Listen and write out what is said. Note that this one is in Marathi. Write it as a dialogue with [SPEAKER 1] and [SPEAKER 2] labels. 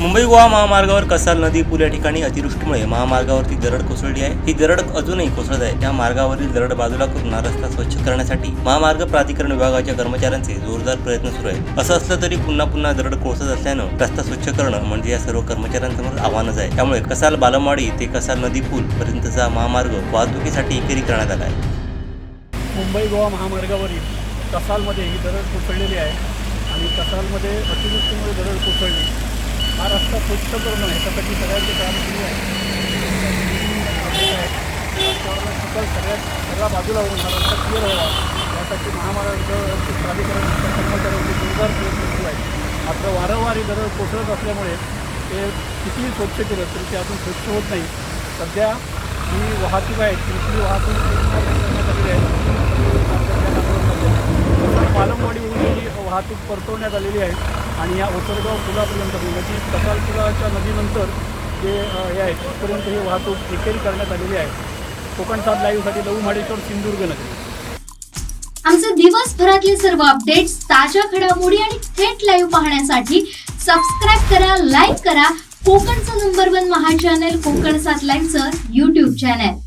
[SPEAKER 1] Mumbai Goa महामार्गावर कसाल नदी पूल या ठिकाणी अतिवृष्टीमुळे महामार्गावरती दरड कोसळली आहे. ही दरड अजूनही कोसळत आहे. त्या मार्गावरील दरड बाजूला करून हा रस्ता स्वच्छ करण्यासाठी महामार्ग प्राधिकरण विभागाच्या कर्मचाऱ्यांचे जोरदार प्रयत्न सुरू आहे असं असलं तरी पुन्हा पुन्हा दरड कोसळत असल्यानं रस्ता स्वच्छ करणं म्हणजे या सर्व कर्मचाऱ्यांसमोर आव्हानच आहे. त्यामुळे कसाल बालमाडी ते कसाल नदी पूल पर्यंतचा महामार्ग वाहतुकीसाठी एकेरी करण्यात आला आहे.
[SPEAKER 2] मुंबई गोवा महामार्गावरील कसालमध्ये ही दरड कोसळलेली आहे आणि कसालमध्ये अतिवृष्टीमुळे दरड कोसळली. हा रस्ता स्वच्छ करणं ह्याच्यासाठी सगळ्यांचे काम सुरू आहे. रस्त्यावरला चिखल सगळ्यात सगळ्या बाजूला होऊन हा रस्ता क्लिअर व्हावा यासाठी महामार्ग प्राधिकरण कर्मचाऱ्यांचे जोरदार प्रयत्न सुरू आहे मात्र वारंवार ही दरड कोसळत असल्यामुळे ते कितीही स्वच्छ केलं तरी ते अजून स्वच्छ होत नाही. सध्या ही वाहतूक आहे तिथली वाहतूक करण्यात आलेली आहे. पालमवाडी ही वाहतूक परतवण्यात आलेली आहे. आणि या ओसरगाव पुलापर्यंत म्हणजे कसालपुलाच्या नदीनंतर जे हे आहे तिथपर्यंत ही वाहतूक एकेरी करण्यात आलेली आहे. कोकण सात लाईव्हसाठी लहू महाडेश्वर सिंधुदुर्ग नगरी
[SPEAKER 3] आमचे दिवसभरातले सर्व अपडेट्स ताज्या घडामोडी आणि थेट लाईव्ह पाहण्यासाठी सबस्क्राईब करा लाईक करा. कोकणचं नंबर वन महा चॅनल कोकण सात लाईव्हचं युट्यूब चॅनल